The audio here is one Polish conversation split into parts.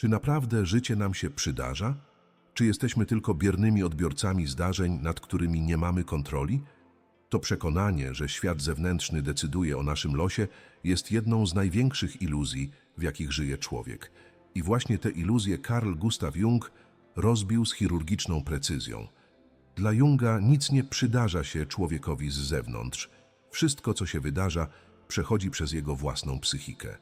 Czy naprawdę życie nam się przydarza? Czy jesteśmy tylko biernymi odbiorcami zdarzeń, nad którymi nie mamy kontroli? To przekonanie, że świat zewnętrzny decyduje o naszym losie, jest jedną z największych iluzji, w jakich żyje człowiek. I właśnie te iluzje Carl Gustav Jung rozbił z chirurgiczną precyzją. Dla Junga nic nie przydarza się człowiekowi z zewnątrz. Wszystko, co się wydarza, przechodzi przez jego własną psychikę.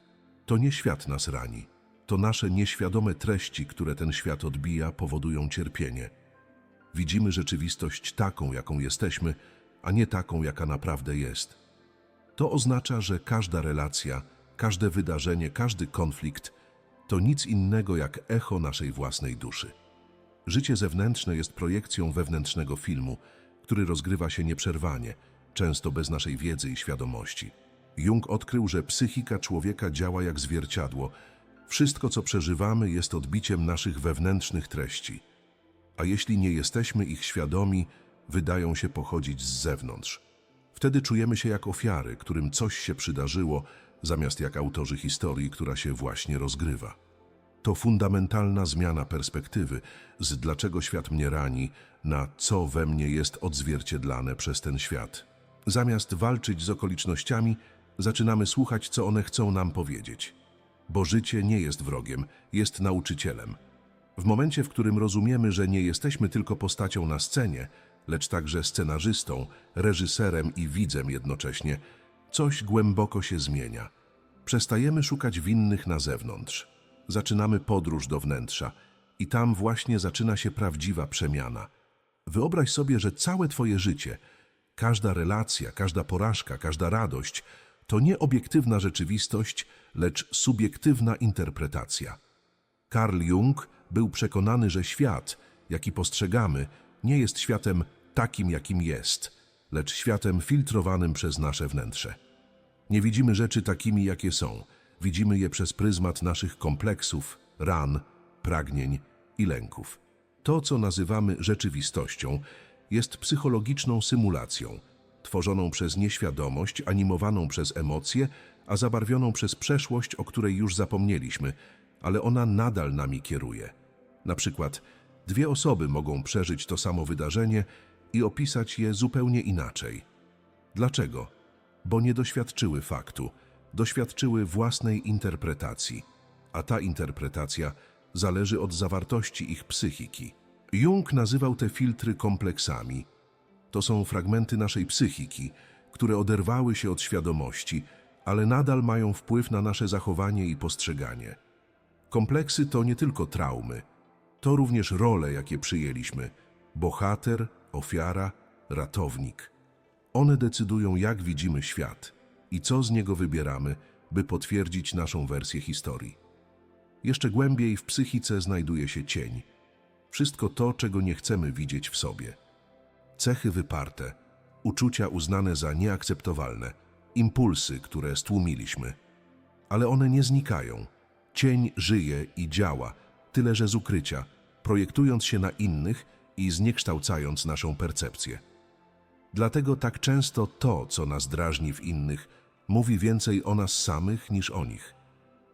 To nie świat nas rani. To nasze nieświadome treści, które ten świat odbija, powodują cierpienie. Widzimy rzeczywistość taką, jaką jesteśmy, a nie taką, jaka naprawdę jest. To oznacza, że każda relacja, każde wydarzenie, każdy konflikt to nic innego jak echo naszej własnej duszy. Życie zewnętrzne jest projekcją wewnętrznego filmu, który rozgrywa się nieprzerwanie, często bez naszej wiedzy i świadomości. Jung odkrył, że psychika człowieka działa jak zwierciadło. Wszystko, co przeżywamy, jest odbiciem naszych wewnętrznych treści. A jeśli nie jesteśmy ich świadomi, wydają się pochodzić z zewnątrz. Wtedy czujemy się jak ofiary, którym coś się przydarzyło, zamiast jak autorzy historii, która się właśnie rozgrywa. To fundamentalna zmiana perspektywy z dlaczego świat mnie rani na co we mnie jest odzwierciedlane przez ten świat. Zamiast walczyć z okolicznościami, zaczynamy słuchać, co one chcą nam powiedzieć. Bo życie nie jest wrogiem, jest nauczycielem. W momencie, w którym rozumiemy, że nie jesteśmy tylko postacią na scenie, lecz także scenarzystą, reżyserem i widzem jednocześnie, coś głęboko się zmienia. Przestajemy szukać winnych na zewnątrz. Zaczynamy podróż do wnętrza i tam właśnie zaczyna się prawdziwa przemiana. Wyobraź sobie, że całe Twoje życie, każda relacja, każda porażka, każda radość to nie obiektywna rzeczywistość, lecz subiektywna interpretacja. Carl Jung był przekonany, że świat, jaki postrzegamy, nie jest światem takim, jakim jest, lecz światem filtrowanym przez nasze wnętrze. Nie widzimy rzeczy takimi, jakie są. Widzimy je przez pryzmat naszych kompleksów, ran, pragnień i lęków. To, co nazywamy rzeczywistością, jest psychologiczną symulacją, tworzoną przez nieświadomość, animowaną przez emocje, a zabarwioną przez przeszłość, o której już zapomnieliśmy, ale ona nadal nami kieruje. Na przykład, dwie osoby mogą przeżyć to samo wydarzenie i opisać je zupełnie inaczej. Dlaczego? Bo nie doświadczyły faktu, doświadczyły własnej interpretacji, a ta interpretacja zależy od zawartości ich psychiki. Jung nazywał te filtry kompleksami. To są fragmenty naszej psychiki, które oderwały się od świadomości, ale nadal mają wpływ na nasze zachowanie i postrzeganie. Kompleksy to nie tylko traumy, to również role, jakie przyjęliśmy: bohater, ofiara, ratownik. One decydują, jak widzimy świat i co z niego wybieramy, by potwierdzić naszą wersję historii. Jeszcze głębiej w psychice znajduje się cień. Wszystko to, czego nie chcemy widzieć w sobie. Cechy wyparte, uczucia uznane za nieakceptowalne, impulsy, które stłumiliśmy. Ale one nie znikają. Cień żyje i działa, tyle że z ukrycia, projektując się na innych i zniekształcając naszą percepcję. Dlatego tak często to, co nas drażni w innych, mówi więcej o nas samych niż o nich.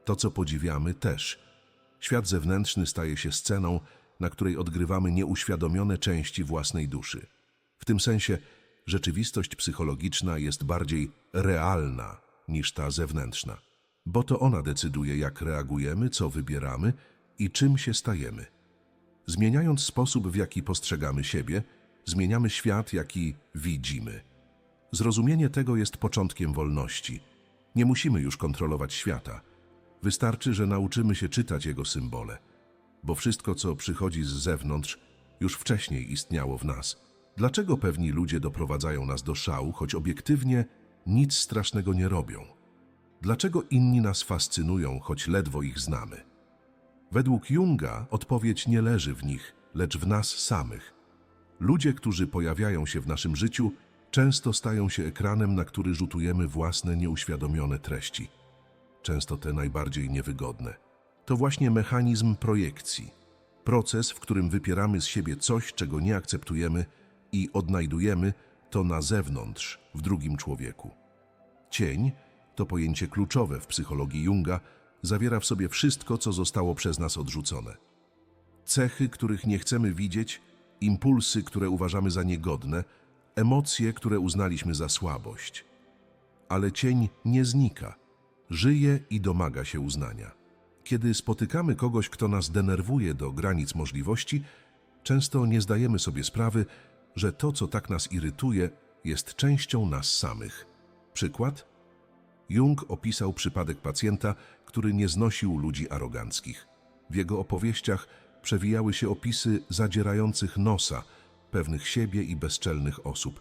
To, co podziwiamy, też. Świat zewnętrzny staje się sceną, na której odgrywamy nieuświadomione części własnej duszy. W tym sensie rzeczywistość psychologiczna jest bardziej realna niż ta zewnętrzna, bo to ona decyduje, jak reagujemy, co wybieramy i czym się stajemy. Zmieniając sposób, w jaki postrzegamy siebie, zmieniamy świat, jaki widzimy. Zrozumienie tego jest początkiem wolności. Nie musimy już kontrolować świata. Wystarczy, że nauczymy się czytać jego symbole, bo wszystko, co przychodzi z zewnątrz, już wcześniej istniało w nas. Dlaczego pewni ludzie doprowadzają nas do szału, choć obiektywnie nic strasznego nie robią? Dlaczego inni nas fascynują, choć ledwo ich znamy? Według Junga odpowiedź nie leży w nich, lecz w nas samych. Ludzie, którzy pojawiają się w naszym życiu, często stają się ekranem, na który rzutujemy własne nieuświadomione treści, często te najbardziej niewygodne. To właśnie mechanizm projekcji, proces, w którym wypieramy z siebie coś, czego nie akceptujemy i odnajdujemy to na zewnątrz, w drugim człowieku. Cień to pojęcie kluczowe w psychologii Junga, zawiera w sobie wszystko, co zostało przez nas odrzucone. Cechy, których nie chcemy widzieć, impulsy, które uważamy za niegodne, emocje, które uznaliśmy za słabość. Ale cień nie znika, żyje i domaga się uznania. Kiedy spotykamy kogoś, kto nas denerwuje do granic możliwości, często nie zdajemy sobie sprawy, że to, co tak nas irytuje, jest częścią nas samych. Przykład? Jung opisał przypadek pacjenta, który nie znosił ludzi aroganckich. W jego opowieściach przewijały się opisy zadzierających nosa pewnych siebie i bezczelnych osób.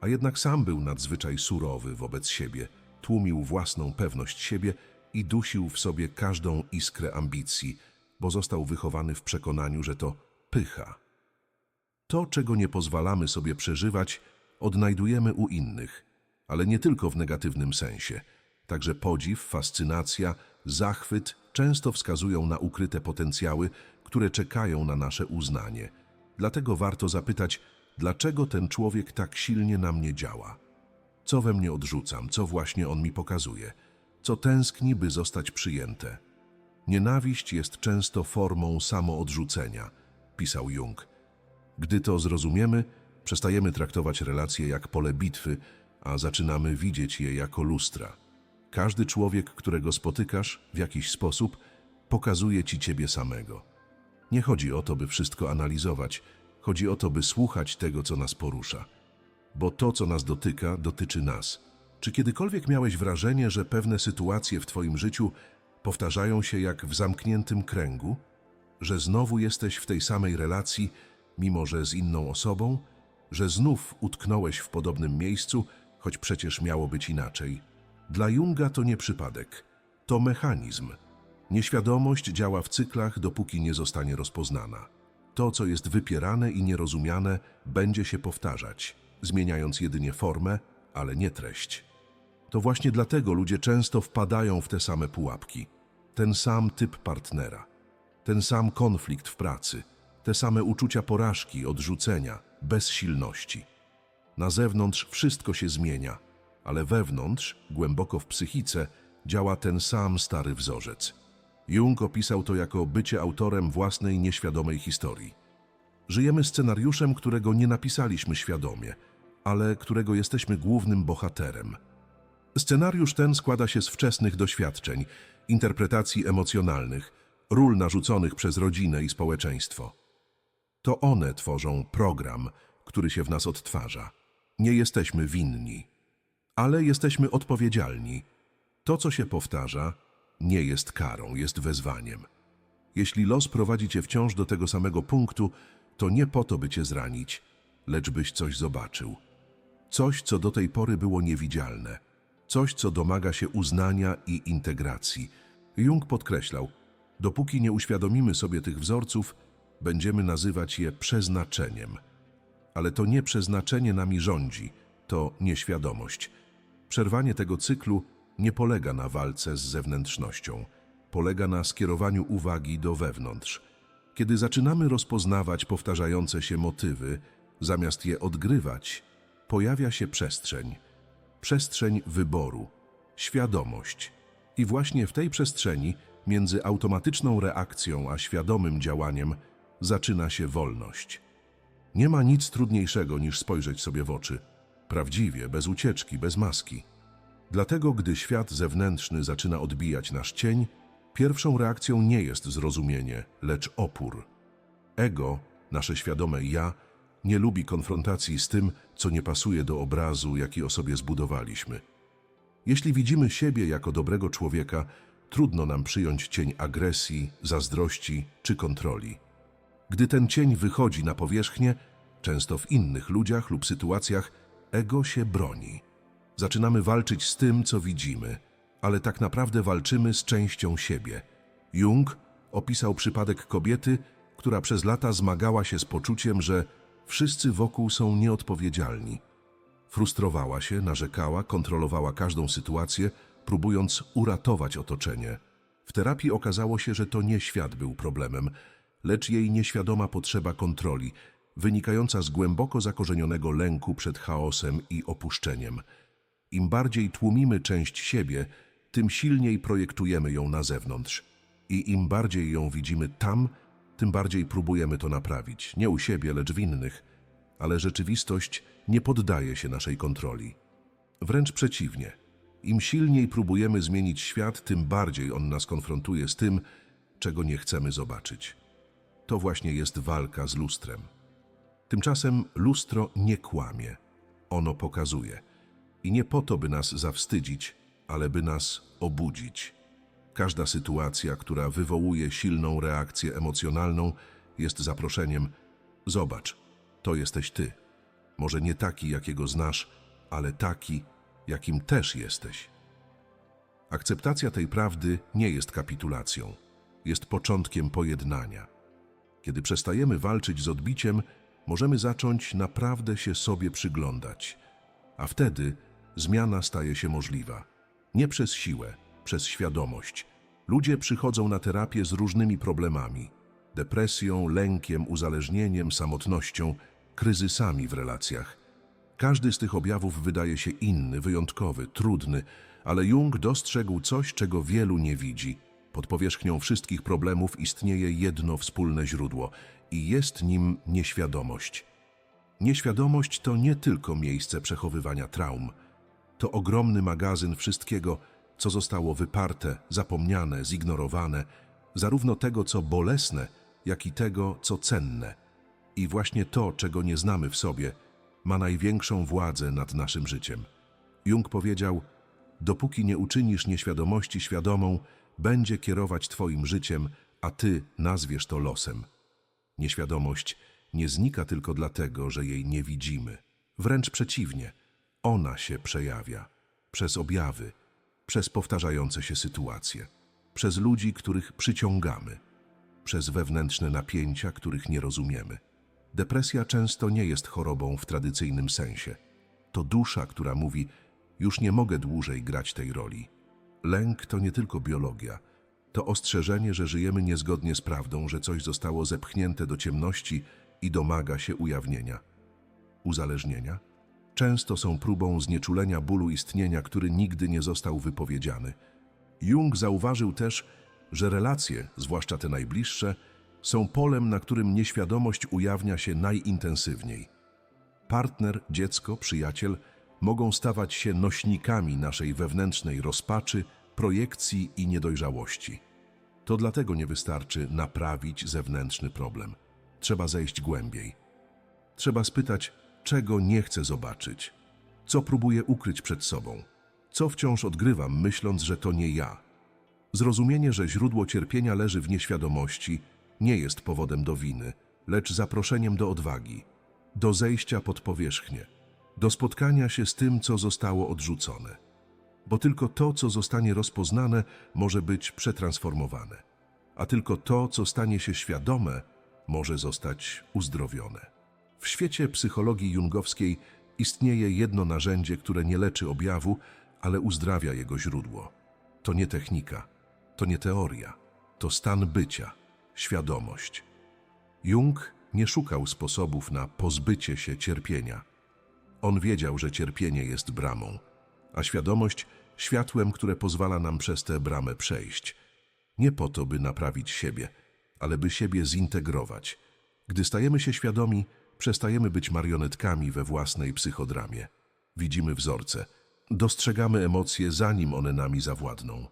A jednak sam był nadzwyczaj surowy wobec siebie, tłumił własną pewność siebie i dusił w sobie każdą iskrę ambicji, bo został wychowany w przekonaniu, że to pycha. To, czego nie pozwalamy sobie przeżywać, odnajdujemy u innych, ale nie tylko w negatywnym sensie. Także podziw, fascynacja, zachwyt często wskazują na ukryte potencjały, które czekają na nasze uznanie. Dlatego warto zapytać, dlaczego ten człowiek tak silnie na mnie działa? Co we mnie odrzucam, co właśnie on mi pokazuje? Co tęskni, by zostać przyjęte? Nienawiść jest często formą samoodrzucenia, pisał Jung. Gdy to zrozumiemy, przestajemy traktować relacje jak pole bitwy, a zaczynamy widzieć je jako lustra. Każdy człowiek, którego spotykasz w jakiś sposób, pokazuje ci ciebie samego. Nie chodzi o to, by wszystko analizować, chodzi o to, by słuchać tego, co nas porusza. Bo to, co nas dotyka, dotyczy nas. Czy kiedykolwiek miałeś wrażenie, że pewne sytuacje w twoim życiu powtarzają się jak w zamkniętym kręgu? Że znowu jesteś w tej samej relacji, mimo że z inną osobą? Że znów utknąłeś w podobnym miejscu, choć przecież miało być inaczej? Dla Junga to nie przypadek, to mechanizm. Nieświadomość działa w cyklach, dopóki nie zostanie rozpoznana. To, co jest wypierane i nierozumiane, będzie się powtarzać, zmieniając jedynie formę, ale nie treść. To właśnie dlatego ludzie często wpadają w te same pułapki. Ten sam typ partnera, ten sam konflikt w pracy, te same uczucia porażki, odrzucenia, bezsilności. Na zewnątrz wszystko się zmienia, ale wewnątrz, głęboko w psychice, działa ten sam stary wzorzec. Jung opisał to jako bycie autorem własnej nieświadomej historii. Żyjemy scenariuszem, którego nie napisaliśmy świadomie, ale którego jesteśmy głównym bohaterem. Scenariusz ten składa się z wczesnych doświadczeń, interpretacji emocjonalnych, ról narzuconych przez rodzinę i społeczeństwo. To one tworzą program, który się w nas odtwarza. Nie jesteśmy winni, ale jesteśmy odpowiedzialni. To, co się powtarza, nie jest karą, jest wezwaniem. Jeśli los prowadzi cię wciąż do tego samego punktu, to nie po to, by cię zranić, lecz byś coś zobaczył. Coś, co do tej pory było niewidzialne. Coś, co domaga się uznania i integracji. Jung podkreślał, dopóki nie uświadomimy sobie tych wzorców, będziemy nazywać je przeznaczeniem. Ale to nie przeznaczenie nami rządzi, to nieświadomość. Przerwanie tego cyklu nie polega na walce z zewnętrznością, polega na skierowaniu uwagi do wewnątrz. Kiedy zaczynamy rozpoznawać powtarzające się motywy, zamiast je odgrywać, pojawia się przestrzeń. Przestrzeń wyboru, świadomość. I właśnie w tej przestrzeni, między automatyczną reakcją a świadomym działaniem, zaczyna się wolność. Nie ma nic trudniejszego niż spojrzeć sobie w oczy, prawdziwie, bez ucieczki, bez maski. Dlatego, gdy świat zewnętrzny zaczyna odbijać nasz cień, pierwszą reakcją nie jest zrozumienie, lecz opór. Ego, nasze świadome ja, nie lubi konfrontacji z tym, co nie pasuje do obrazu, jaki o sobie zbudowaliśmy. Jeśli widzimy siebie jako dobrego człowieka, trudno nam przyjąć cień agresji, zazdrości czy kontroli. Gdy ten cień wychodzi na powierzchnię, często w innych ludziach lub sytuacjach, ego się broni. Zaczynamy walczyć z tym, co widzimy, ale tak naprawdę walczymy z częścią siebie. Jung opisał przypadek kobiety, która przez lata zmagała się z poczuciem, że wszyscy wokół są nieodpowiedzialni. Frustrowała się, narzekała, kontrolowała każdą sytuację, próbując uratować otoczenie. W terapii okazało się, że to nie świat był problemem, lecz jej nieświadoma potrzeba kontroli, wynikająca z głęboko zakorzenionego lęku przed chaosem i opuszczeniem. Im bardziej tłumimy część siebie, tym silniej projektujemy ją na zewnątrz. I im bardziej ją widzimy tam, tym bardziej próbujemy to naprawić. Nie u siebie, lecz w innych. Ale rzeczywistość nie poddaje się naszej kontroli. Wręcz przeciwnie. Im silniej próbujemy zmienić świat, tym bardziej on nas konfrontuje z tym, czego nie chcemy zobaczyć. To właśnie jest walka z lustrem. Tymczasem lustro nie kłamie, ono pokazuje. I nie po to, by nas zawstydzić, ale by nas obudzić. Każda sytuacja, która wywołuje silną reakcję emocjonalną, jest zaproszeniem: Zobacz, to jesteś ty. Może nie taki, jakiego znasz, ale taki, jakim też jesteś. Akceptacja tej prawdy nie jest kapitulacją, jest początkiem pojednania. Kiedy przestajemy walczyć z odbiciem, możemy zacząć naprawdę się sobie przyglądać, a wtedy zmiana staje się możliwa. Nie przez siłę, przez świadomość. Ludzie przychodzą na terapię z różnymi problemami: depresją, lękiem, uzależnieniem, samotnością, kryzysami w relacjach. Każdy z tych objawów wydaje się inny, wyjątkowy, trudny, ale Jung dostrzegł coś, czego wielu nie widzi. Pod powierzchnią wszystkich problemów istnieje jedno wspólne źródło i jest nim nieświadomość. Nieświadomość to nie tylko miejsce przechowywania traum. To ogromny magazyn wszystkiego, co zostało wyparte, zapomniane, zignorowane, zarówno tego, co bolesne, jak i tego, co cenne. I właśnie to, czego nie znamy w sobie, ma największą władzę nad naszym życiem. Jung powiedział: Dopóki nie uczynisz nieświadomości świadomą, będzie kierować Twoim życiem, a Ty nazwiesz to losem. Nieświadomość nie znika tylko dlatego, że jej nie widzimy. Wręcz przeciwnie, ona się przejawia przez objawy, przez powtarzające się sytuacje, przez ludzi, których przyciągamy, przez wewnętrzne napięcia, których nie rozumiemy. Depresja często nie jest chorobą w tradycyjnym sensie. To dusza, która mówi: Już nie mogę dłużej grać tej roli. Lęk to nie tylko biologia. To ostrzeżenie, że żyjemy niezgodnie z prawdą, że coś zostało zepchnięte do ciemności i domaga się ujawnienia. Uzależnienia często są próbą znieczulenia bólu istnienia, który nigdy nie został wypowiedziany. Jung zauważył też, że relacje, zwłaszcza te najbliższe, są polem, na którym nieświadomość ujawnia się najintensywniej. Partner, dziecko, przyjaciel mogą stawać się nośnikami naszej wewnętrznej rozpaczy, projekcji i niedojrzałości. To dlatego nie wystarczy naprawić zewnętrzny problem. Trzeba zejść głębiej. Trzeba spytać, czego nie chcę zobaczyć, co próbuję ukryć przed sobą, co wciąż odgrywam, myśląc, że to nie ja. Zrozumienie, że źródło cierpienia leży w nieświadomości, nie jest powodem do winy, lecz zaproszeniem do odwagi, do zejścia pod powierzchnię, do spotkania się z tym, co zostało odrzucone. Bo tylko to, co zostanie rozpoznane, może być przetransformowane, a tylko to, co stanie się świadome, może zostać uzdrowione. W świecie psychologii jungowskiej istnieje jedno narzędzie, które nie leczy objawu, ale uzdrawia jego źródło. To nie technika, to nie teoria, to stan bycia, świadomość. Jung nie szukał sposobów na pozbycie się cierpienia. On wiedział, że cierpienie jest bramą, a świadomość światłem, które pozwala nam przez tę bramę przejść. Nie po to, by naprawić siebie, ale by siebie zintegrować. Gdy stajemy się świadomi, przestajemy być marionetkami we własnej psychodramie. Widzimy wzorce, dostrzegamy emocje, zanim one nami zawładną.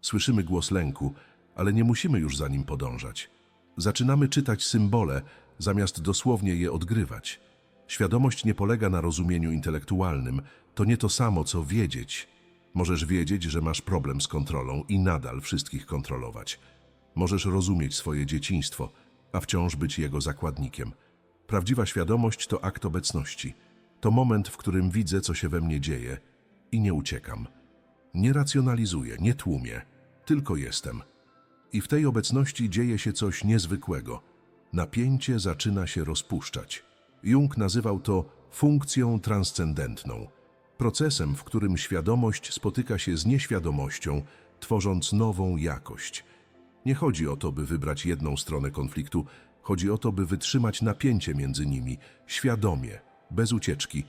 Słyszymy głos lęku, ale nie musimy już za nim podążać. Zaczynamy czytać symbole, zamiast dosłownie je odgrywać. Świadomość nie polega na rozumieniu intelektualnym, to nie to samo, co wiedzieć. Możesz wiedzieć, że masz problem z kontrolą i nadal wszystkich kontrolować. Możesz rozumieć swoje dzieciństwo, a wciąż być jego zakładnikiem. Prawdziwa świadomość to akt obecności. To moment, w którym widzę, co się we mnie dzieje i nie uciekam. Nie racjonalizuję, nie tłumię, tylko jestem. I w tej obecności dzieje się coś niezwykłego. Napięcie zaczyna się rozpuszczać. Jung nazywał to funkcją transcendentną, procesem, w którym świadomość spotyka się z nieświadomością, tworząc nową jakość. Nie chodzi o to, by wybrać jedną stronę konfliktu, chodzi o to, by wytrzymać napięcie między nimi, świadomie, bez ucieczki,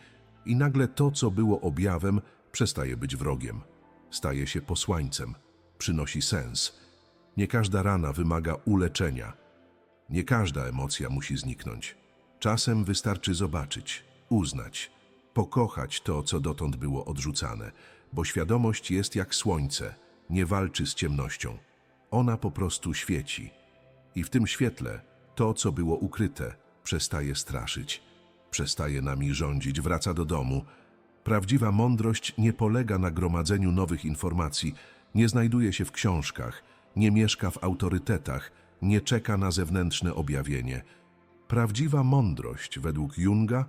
i nagle to, co było objawem, przestaje być wrogiem. staje się posłańcem, przynosi sens. Nie każda rana wymaga uleczenia. Nie każda emocja musi zniknąć. Czasem wystarczy zobaczyć, uznać, pokochać to, co dotąd było odrzucane, bo świadomość jest jak słońce, nie walczy z ciemnością. Ona po prostu świeci. I w tym świetle to, co było ukryte, przestaje straszyć, przestaje nami rządzić, wraca do domu. Prawdziwa mądrość nie polega na gromadzeniu nowych informacji, nie znajduje się w książkach, nie mieszka w autorytetach, nie czeka na zewnętrzne objawienie. Prawdziwa mądrość, według Junga,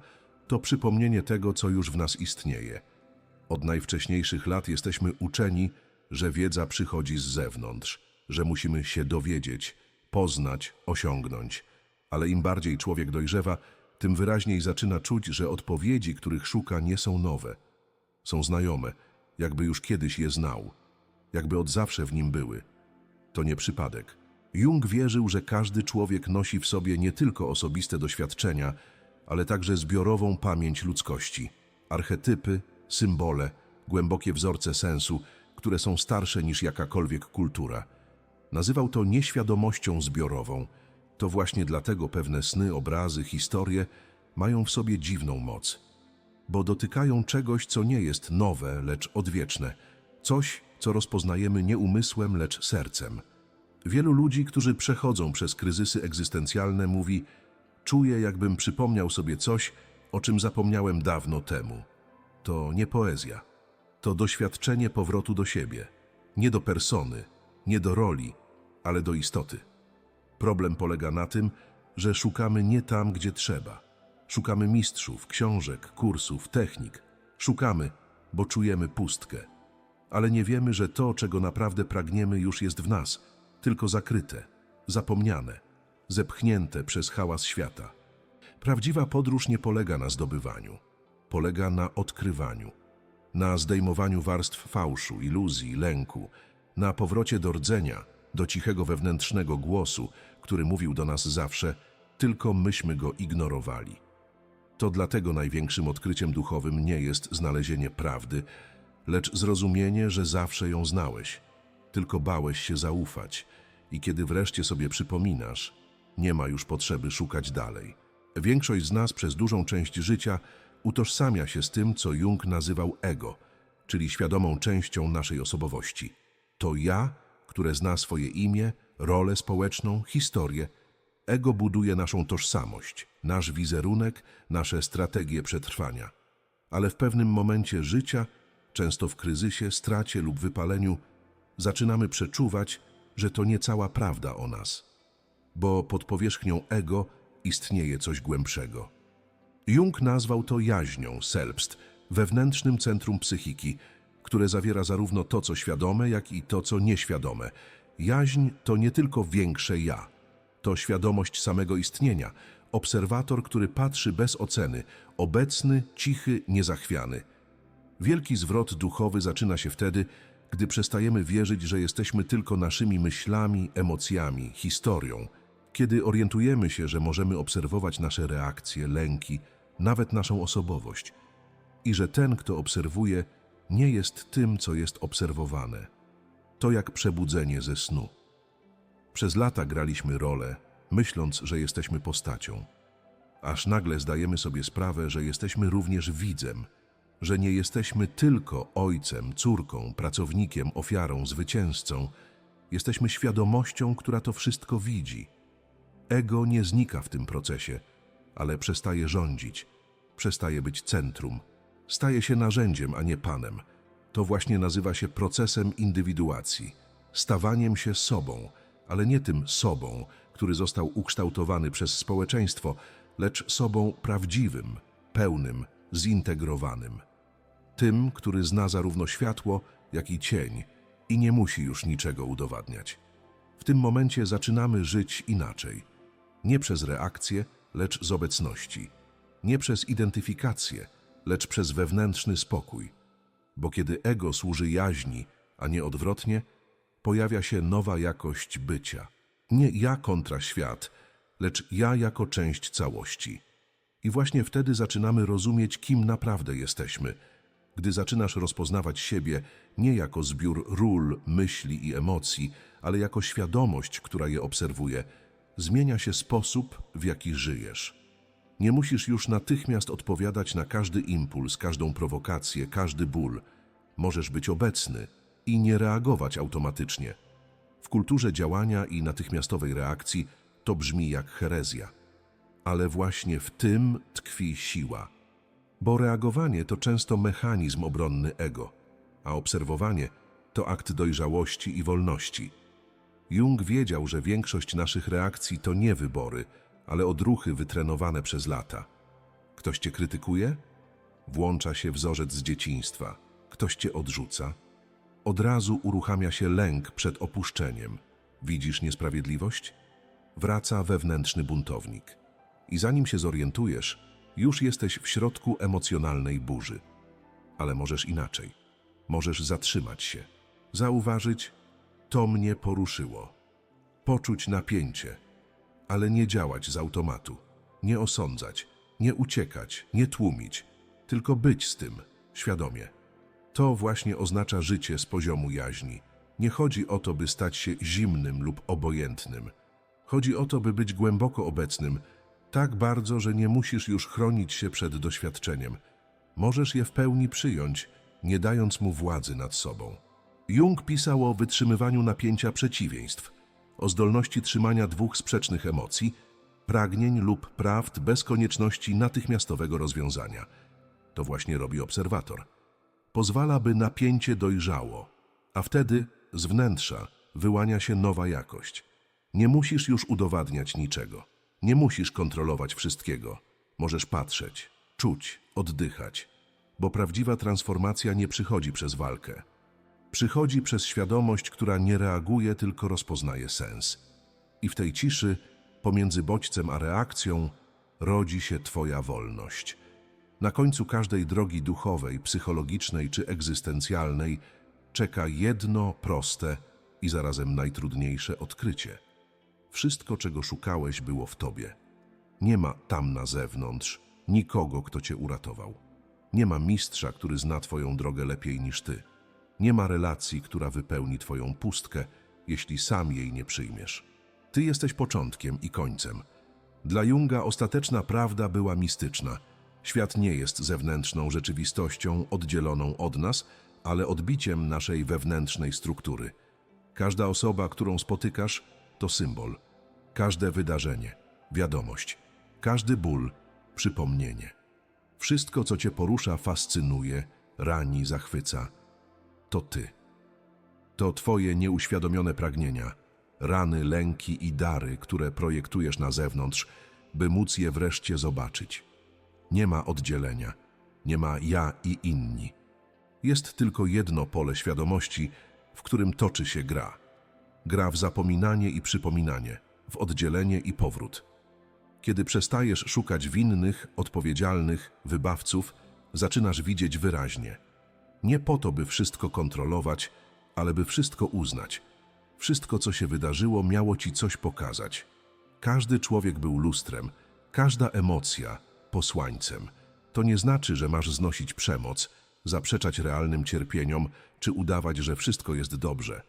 to przypomnienie tego, co już w nas istnieje. Od najwcześniejszych lat jesteśmy uczeni, że wiedza przychodzi z zewnątrz, że musimy się dowiedzieć, poznać, osiągnąć. Ale im bardziej człowiek dojrzewa, tym wyraźniej zaczyna czuć, że odpowiedzi, których szuka, nie są nowe. Są znajome, jakby już kiedyś je znał, jakby od zawsze w nim były. To nie przypadek. Jung wierzył, że każdy człowiek nosi w sobie nie tylko osobiste doświadczenia, ale także zbiorową pamięć ludzkości, archetypy, symbole, głębokie wzorce sensu, które są starsze niż jakakolwiek kultura. Nazywał to nieświadomością zbiorową. To właśnie dlatego pewne sny, obrazy, historie mają w sobie dziwną moc, bo dotykają czegoś, co nie jest nowe, lecz odwieczne, coś, co rozpoznajemy nie umysłem, lecz sercem. Wielu ludzi, którzy przechodzą przez kryzysy egzystencjalne, mówi: Czuję, jakbym przypomniał sobie coś, o czym zapomniałem dawno temu. To nie poezja. To doświadczenie powrotu do siebie. Nie do persony, nie do roli, ale do istoty. Problem polega na tym, że szukamy nie tam, gdzie trzeba. Szukamy mistrzów, książek, kursów, technik. Szukamy, bo czujemy pustkę. Ale nie wiemy, że to, czego naprawdę pragniemy, już jest w nas, tylko zakryte, zapomniane, zepchnięte przez hałas świata. Prawdziwa podróż nie polega na zdobywaniu, polega na odkrywaniu, na zdejmowaniu warstw fałszu, iluzji, lęku, na powrocie do rdzenia, do cichego wewnętrznego głosu, który mówił do nas zawsze, tylko myśmy go ignorowali. To dlatego największym odkryciem duchowym nie jest znalezienie prawdy, lecz zrozumienie, że zawsze ją znałeś, tylko bałeś się zaufać i kiedy wreszcie sobie przypominasz, nie ma już potrzeby szukać dalej. Większość z nas przez dużą część życia utożsamia się z tym, co Jung nazywał ego, czyli świadomą częścią naszej osobowości. To ja, które zna swoje imię, rolę społeczną, historię. Ego buduje naszą tożsamość, nasz wizerunek, nasze strategie przetrwania. Ale w pewnym momencie życia, często w kryzysie, stracie lub wypaleniu, zaczynamy przeczuwać, że to nie cała prawda o nas, bo pod powierzchnią ego istnieje coś głębszego. Jung nazwał to jaźnią, selbst, wewnętrznym centrum psychiki, które zawiera zarówno to, co świadome, jak i to, co nieświadome. Jaźń to nie tylko większe ja, to świadomość samego istnienia, obserwator, który patrzy bez oceny, obecny, cichy, niezachwiany. Wielki zwrot duchowy zaczyna się wtedy, gdy przestajemy wierzyć, że jesteśmy tylko naszymi myślami, emocjami, historią, kiedy orientujemy się, że możemy obserwować nasze reakcje, lęki, nawet naszą osobowość i że ten, kto obserwuje, nie jest tym, co jest obserwowane. To jak przebudzenie ze snu. Przez lata graliśmy rolę, myśląc, że jesteśmy postacią. Aż nagle zdajemy sobie sprawę, że jesteśmy również widzem, że nie jesteśmy tylko ojcem, córką, pracownikiem, ofiarą, zwycięzcą. Jesteśmy świadomością, która to wszystko widzi. Ego nie znika w tym procesie, ale przestaje rządzić, przestaje być centrum, staje się narzędziem, a nie panem. To właśnie nazywa się procesem indywiduacji, stawaniem się sobą, ale nie tym sobą, który został ukształtowany przez społeczeństwo, lecz sobą prawdziwym, pełnym, zintegrowanym. Tym, który zna zarówno światło, jak i cień i nie musi już niczego udowadniać. W tym momencie zaczynamy żyć inaczej. Nie przez reakcję, lecz z obecności. Nie przez identyfikację, lecz przez wewnętrzny spokój. Bo kiedy ego służy jaźni, a nie odwrotnie, pojawia się nowa jakość bycia. Nie ja kontra świat, lecz ja jako część całości. I właśnie wtedy zaczynamy rozumieć, kim naprawdę jesteśmy, Gdy zaczynasz rozpoznawać siebie nie jako zbiór ról, myśli i emocji, ale jako świadomość, która je obserwuje, zmienia się sposób, w jaki żyjesz. Nie musisz już natychmiast odpowiadać na każdy impuls, każdą prowokację, każdy ból. Możesz być obecny i nie reagować automatycznie. W kulturze działania i natychmiastowej reakcji to brzmi jak herezja. Ale właśnie w tym tkwi siła. Bo reagowanie to często mechanizm obronny ego, a obserwowanie to akt dojrzałości i wolności. Jung wiedział, że większość naszych reakcji to nie wybory, ale odruchy wytrenowane przez lata. Ktoś cię krytykuje? Włącza się wzorzec z dzieciństwa. Ktoś cię odrzuca? Od razu uruchamia się lęk przed opuszczeniem. Widzisz niesprawiedliwość? Wraca wewnętrzny buntownik. I zanim się zorientujesz, już jesteś w środku emocjonalnej burzy. Ale możesz inaczej. Możesz zatrzymać się, zauważyć, to mnie poruszyło. Poczuć napięcie, ale nie działać z automatu, nie osądzać, nie uciekać, nie tłumić, tylko być z tym, świadomie. To właśnie oznacza życie z poziomu jaźni. Nie chodzi o to, by stać się zimnym lub obojętnym. Chodzi o to, by być głęboko obecnym, tak bardzo, że nie musisz już chronić się przed doświadczeniem. Możesz je w pełni przyjąć, nie dając mu władzy nad sobą. Jung pisał o wytrzymywaniu napięcia przeciwieństw, o zdolności trzymania dwóch sprzecznych emocji, pragnień lub prawd bez konieczności natychmiastowego rozwiązania. To właśnie robi obserwator. Pozwala, by napięcie dojrzało, a wtedy z wnętrza wyłania się nowa jakość. Nie musisz już udowadniać niczego. Nie musisz kontrolować wszystkiego. Możesz patrzeć, czuć, oddychać, bo prawdziwa transformacja nie przychodzi przez walkę. Przychodzi przez świadomość, która nie reaguje, tylko rozpoznaje sens. I w tej ciszy, pomiędzy bodźcem a reakcją, rodzi się Twoja wolność. Na końcu każdej drogi duchowej, psychologicznej czy egzystencjalnej czeka jedno proste i zarazem najtrudniejsze odkrycie. Wszystko, czego szukałeś, było w Tobie. Nie ma tam na zewnątrz nikogo, kto Cię uratował. Nie ma mistrza, który zna Twoją drogę lepiej niż Ty. Nie ma relacji, która wypełni Twoją pustkę, jeśli sam jej nie przyjmiesz. Ty jesteś początkiem i końcem. Dla Junga ostateczna prawda była mistyczna. Świat nie jest zewnętrzną rzeczywistością oddzieloną od nas, ale odbiciem naszej wewnętrznej struktury. Każda osoba, którą spotykasz, to symbol. Każde wydarzenie, wiadomość, każdy ból, przypomnienie. Wszystko, co cię porusza, fascynuje, rani, zachwyca. To ty. To twoje nieuświadomione pragnienia, rany, lęki i dary, które projektujesz na zewnątrz, by móc je wreszcie zobaczyć. Nie ma oddzielenia, nie ma ja i inni. Jest tylko jedno pole świadomości, w którym toczy się gra. Gra w zapominanie i przypominanie, w oddzielenie i powrót. Kiedy przestajesz szukać winnych, odpowiedzialnych, wybawców, zaczynasz widzieć wyraźnie. Nie po to, by wszystko kontrolować, ale by wszystko uznać. Wszystko, co się wydarzyło, miało ci coś pokazać. Każdy człowiek był lustrem, każda emocja posłańcem. To nie znaczy, że masz znosić przemoc, zaprzeczać realnym cierpieniom czy udawać, że wszystko jest dobrze.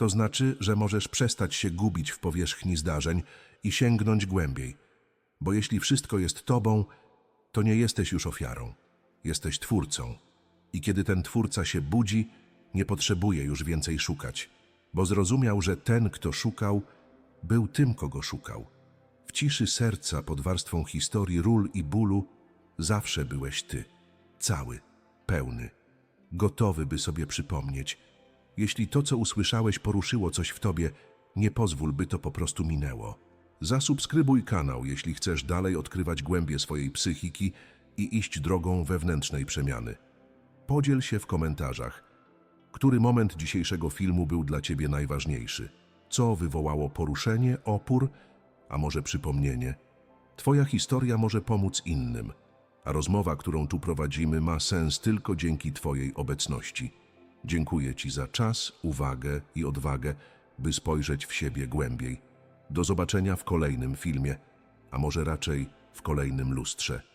To znaczy, że możesz przestać się gubić w powierzchni zdarzeń i sięgnąć głębiej. Bo jeśli wszystko jest tobą, to nie jesteś już ofiarą. Jesteś twórcą. I kiedy ten twórca się budzi, nie potrzebuje już więcej szukać, bo zrozumiał, że ten, kto szukał, był tym, kogo szukał. W ciszy serca pod warstwą historii, ról i bólu zawsze byłeś ty, cały, pełny, gotowy, by sobie przypomnieć. Jeśli to, co usłyszałeś, poruszyło coś w tobie, nie pozwól, by to po prostu minęło. Zasubskrybuj kanał, jeśli chcesz dalej odkrywać głębie swojej psychiki i iść drogą wewnętrznej przemiany. Podziel się w komentarzach, który moment dzisiejszego filmu był dla Ciebie najważniejszy. Co wywołało poruszenie, opór, a może przypomnienie? Twoja historia może pomóc innym, a rozmowa, którą tu prowadzimy, ma sens tylko dzięki Twojej obecności. Dziękuję Ci za czas, uwagę i odwagę, by spojrzeć w siebie głębiej. Do zobaczenia w kolejnym filmie, a może raczej w kolejnym lustrze.